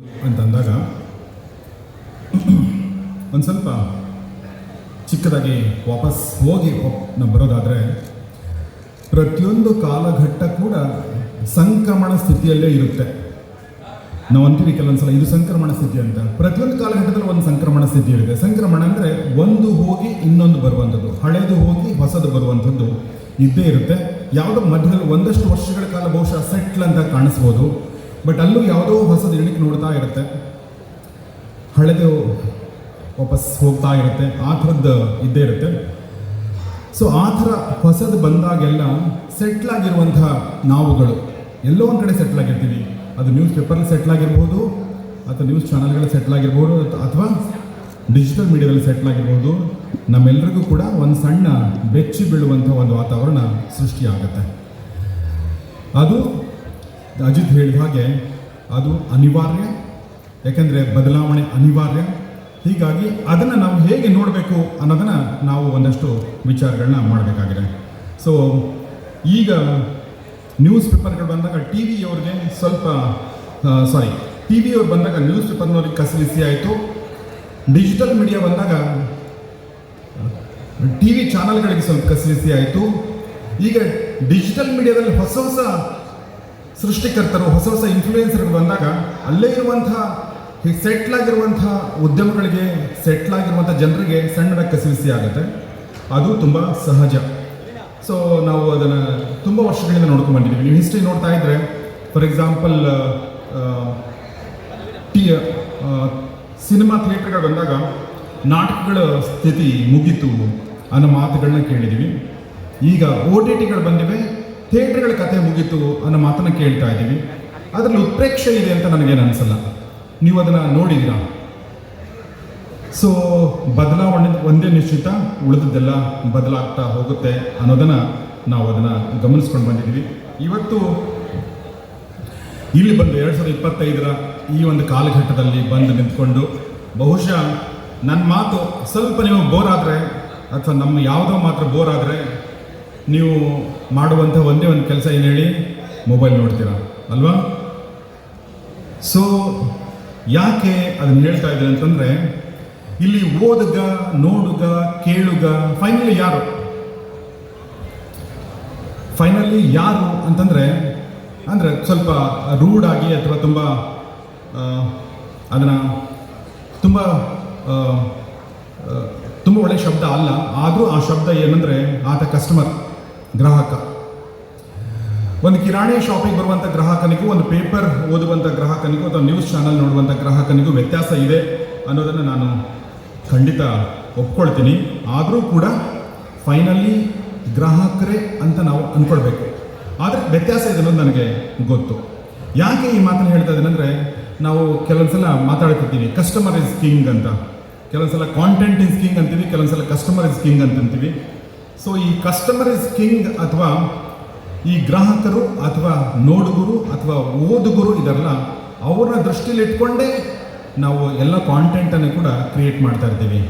ಅಂತಂದಾಗ ಒಂದು ಸ್ವಲ್ಪ ಚಿಕ್ಕದಾಗಿ ವಾಪಸ್ ಹೋಗಿ ನಾವು ಬರೋದಾದರೆ ಪ್ರತಿಯೊಂದು ಕಾಲಘಟ್ಟ ಕೂಡ ಸಂಕ್ರಮಣ ಸ್ಥಿತಿಯಲ್ಲೇ ಇರುತ್ತೆ. ನಾವು ಅಂತೀವಿ ಕೆಲವೊಂದು ಸಲ ಇದು ಸಂಕ್ರಮಣ ಸ್ಥಿತಿ ಅಂತ. ಪ್ರತಿಯೊಂದು ಕಾಲಘಟ್ಟದಲ್ಲಿ ಒಂದು ಸಂಕ್ರಮಣ ಸ್ಥಿತಿ ಇರುತ್ತೆ. ಸಂಕ್ರಮಣ ಅಂದರೆ ಒಂದು ಹೋಗಿ ಇನ್ನೊಂದು ಬರುವಂಥದ್ದು. ಹಳೆದು ಹೋಗಿ ಹೊಸದು ಬರುವಂಥದ್ದು ಇದ್ದೇ ಇರುತ್ತೆ. ಯಾವುದೋ ಮಧ್ಯದಲ್ಲಿ ಒಂದಷ್ಟು ವರ್ಷಗಳ ಕಾಲ ಬಹುಶಃ ಸೆಟ್ಲ್ ಅಂತ ಕಾಣಿಸ್ಬೋದು. ಬಟ್ ಅಲ್ಲೂ ಯಾವುದೋ ಹೊಸದು ಇಳಿಕೆ ನೋಡ್ತಾ ಇರುತ್ತೆ. ಹಳೆದು ವಾಪಸ್ ಹೋಗ್ತಾ ಇರುತ್ತೆ. ಆ ಥರದ್ದು ಇದ್ದೇ ಇರುತ್ತೆ. ಸೊ ಆ ಥರ ಹೊಸದು ಬಂದಾಗೆಲ್ಲ ಸೆಟ್ಲ್ ಆಗಿರುವಂತಹ ನಾವುಗಳು. ಎಲ್ಲೋ ಒಂದು ಕಡೆ ಸೆಟ್ಲ್ ಆಗಿರ್ತೀವಿ. ಅದು ನ್ಯೂಸ್ ಪೇಪರಲ್ಲಿ ಸೆಟ್ಲ್ ಆಗಿರ್ಬೋದು, ಅಥವಾ ನ್ಯೂಸ್ ಚಾನಲ್ಗಳಲ್ಲಿ ಸೆಟ್ಲ್ ಆಗಿರ್ಬೋದು, ಅಥವಾ ಡಿಜಿಟಲ್ ಮೀಡಿಯಾದಲ್ಲಿ ಸೆಟ್ಲ್ ಆಗಿರ್ಬೋದು. ನಮ್ಮೆಲ್ಲರಿಗೂ ಕೂಡ ಒಂದು ಸಣ್ಣ ಬೆಚ್ಚಿ ಬೀಳುವಂಥ ಒಂದು ವಾತಾವರಣ ಸೃಷ್ಟಿಯಾಗುತ್ತೆ. ಅದು ಅಜಿತ್ ಹೇಳಿದ ಹಾಗೆ ಅದು ಅನಿವಾರ್ಯ, ಯಾಕೆಂದರೆ ಬದಲಾವಣೆ ಅನಿವಾರ್ಯ. ಹೀಗಾಗಿ ಅದನ್ನು ನಾವು ಹೇಗೆ ನೋಡಬೇಕು ಅನ್ನೋದನ್ನು ನಾವು ಒಂದಷ್ಟು ವಿಚಾರಗಳನ್ನ ಮಾಡಬೇಕಾಗಿದೆ. ಸೊ ಈಗ ನ್ಯೂಸ್ ಪೇಪರ್ಗಳು ಬಂದಾಗ ಟಿ ವಿಯವ್ರಿಗೆ ಸ್ವಲ್ಪ ಸಾರಿ ಟಿ ವಿಯವ್ರು ಬಂದಾಗ ನ್ಯೂಸ್ ಪೇಪರ್ನವ್ರಿಗೆ ಕಸಲಿಸಿ ಆಯಿತು. ಡಿಜಿಟಲ್ ಮೀಡಿಯಾ ಬಂದಾಗ ಟಿ ವಿ ಚಾನಲ್ಗಳಿಗೆ ಸ್ವಲ್ಪ ಕಸಲಿಸಿ ಆಯಿತು. ಈಗ ಡಿಜಿಟಲ್ ಮೀಡಿಯಾದಲ್ಲಿ ಹೊಸ ಹೊಸ ಸೃಷ್ಟಿಕರ್ತರು, ಹೊಸ ಹೊಸ ಇನ್ಫ್ಲೂಯೆನ್ಸರ್ಗಳು ಬಂದಾಗ ಅಲ್ಲೇ ಇರುವಂತಹ ಸೆಟ್ಲ್ ಆಗಿರುವಂತಹ ಉದ್ಯಮಗಳಿಗೆ ಸೆಟ್ಲ್ ಆಗಿರುವಂಥ ಜನರಿಗೆ ಸಣ್ಣದ ಕಸಿವಿಸಿ ಆಗುತ್ತೆ. ಅದು ತುಂಬ ಸಹಜ. ಸೊ ನಾವು ಅದನ್ನು ತುಂಬ ವರ್ಷಗಳಿಂದ ನೋಡ್ಕೊಂಡು ಬಂದಿದ್ದೀವಿ. ನೀವು ಹಿಸ್ಟ್ರಿ ನೋಡ್ತಾ ಇದ್ದರೆ ಫಾರ್ ಎಕ್ಸಾಂಪಲ್ ಟಿ ಸಿನಿಮಾ ಥಿಯೇಟರ್ಗಳು ಬಂದಾಗ ನಾಟಕಗಳ ಸ್ಥಿತಿ ಮುಗೀತು ಅನ್ನೋ ಮಾತುಗಳನ್ನ ಕೇಳಿದ್ದೀವಿ. ಈಗ ಓ ಟಿ ಟಿಗಳು ಬಂದಿವೆ. ಥಿಯೇಟರ್ಗಳ ಕಥೆ ಮುಗೀತು ಅನ್ನೋ ಮಾತನ್ನು ಕೇಳ್ತಾ ಇದ್ದೀವಿ. ಅದರಲ್ಲಿ ಉತ್ಪ್ರೇಕ್ಷೆ ಇದೆ ಅಂತ ನನಗೇನು ಅನಿಸಲ್ಲ. ನೀವು ಅದನ್ನು ನೋಡಿದ್ದೀರಾ? ಸೊ ಬದಲಾವಣೆ ಒಂದೇ ನಿಶ್ಚಿತ, ಉಳಿದದ್ದೆಲ್ಲ ಬದಲಾಗ್ತಾ ಹೋಗುತ್ತೆ ಅನ್ನೋದನ್ನು ನಾವು ಅದನ್ನು ಗಮನಿಸ್ಕೊಂಡು ಬಂದಿದ್ದೀವಿ. ಇವತ್ತು ಇಲ್ಲಿ ಬಂದು ಎರಡು ಸಾವಿರದ ಇಪ್ಪತ್ತೈದರ ಈ ಒಂದು ಕಾಲಘಟ್ಟದಲ್ಲಿ ಬಂದು ನಿಂತ್ಕೊಂಡು ಬಹುಶಃ ನನ್ನ ಮಾತು ಸ್ವಲ್ಪ ನೀವು ಬೋರ್ ಆದರೆ, ಅಥವಾ ನಮ್ಮ ಯಾವುದೋ ಮಾತ್ರ ಬೋರ್ ಆದರೆ ನೀವು ಮಾಡುವಂಥ ಒಂದೇ ಒಂದು ಕೆಲಸ ಏನು ಹೇಳಿ? ಮೊಬೈಲ್ ನೋಡ್ತೀರಾ, ಅಲ್ವಾ? ಸೊ ಯಾಕೆ ಅದನ್ನು ಹೇಳ್ತಾ ಇದ್ದೀನಿ ಅಂತಂದರೆ, ಇಲ್ಲಿ ಓದುಗ, ನೋಡುಗ, ಕೇಳುಗ ಫೈನಲಿ ಯಾರು? ಫೈನಲಿ ಯಾರು ಅಂತಂದರೆ, ಅಂದರೆ ಸ್ವಲ್ಪ ರೂಡಾಗಿ ಅಥವಾ ತುಂಬ ಅದನ್ನು ತುಂಬ ತುಂಬ ಒಳ್ಳೆಯ ಶಬ್ದ ಅಲ್ಲ, ಆದರೂ ಆ ಶಬ್ದ ಏನಂದರೆ ಆತ ಕಸ್ಟಮರ್ ಗ್ರಾಹಕ. ಒಂದು ಕಿರಾಣಿ ಶಾಪಿಗೆ ಬರುವಂಥ ಗ್ರಾಹಕನಿಗೂ, ಒಂದು ಪೇಪರ್ ಓದುವಂಥ ಗ್ರಾಹಕನಿಗೂ ಅಥವಾ ನ್ಯೂಸ್ ಚಾನಲ್ ನೋಡುವಂಥ ಗ್ರಾಹಕನಿಗೂ ವ್ಯತ್ಯಾಸ ಇದೆ ಅನ್ನೋದನ್ನು ನಾನು ಖಂಡಿತ ಒಪ್ಕೊಳ್ತೀನಿ. ಆದರೂ ಕೂಡ ಫೈನಲಿ ಗ್ರಾಹಕರೇ ಅಂತ ನಾವು ಅಂದ್ಕೊಳ್ಬೇಕು ಆದರೆ ವ್ಯತ್ಯಾಸ ಇದೆ ಅನ್ನೋದು ನನಗೆ ಗೊತ್ತು. ಯಾಕೆ ಈ ಮಾತನ್ನು ಹೇಳ್ತಾ ಇದ್ದೀನಿ ಅಂದರೆ, ನಾವು ಕೆಲವೊಂದ್ಸಲ ಮಾತಾಡ್ತಿರ್ತೀವಿ ಕಸ್ಟಮರ್ ಇಸ್ ಕಿಂಗ್ ಅಂತ. ಕೆಲವೊಂದ್ಸಲ ಕಾಂಟೆಂಟ್ ಇಸ್ ಕಿಂಗ್ ಅಂತೀವಿ ಕೆಲವೊಂದು ಸಲ ಕಸ್ಟಮರ್ ಇಸ್ ಕಿಂಗ್ ಅಂತಂತೀವಿ ಸೊ ಈ ಕಸ್ಟಮರ್ ಇಸ್ ಕಿಂಗ್ ಅಥವಾ ಈ ಗ್ರಾಹಕರು ಅಥವಾ ನೋಡುಗರು ಅಥವಾ ಓದುಗರು ಇದರಲ್ಲ ಅವರ ದೃಷ್ಟಿಯಲ್ಲಿ ಇಟ್ಕೊಂಡೇ ನಾವು ಎಲ್ಲ ಕಾಂಟೆಂಟನ್ನು ಕೂಡ ಕ್ರಿಯೇಟ್ ಮಾಡ್ತಾ ಇರ್ತೀವಿ.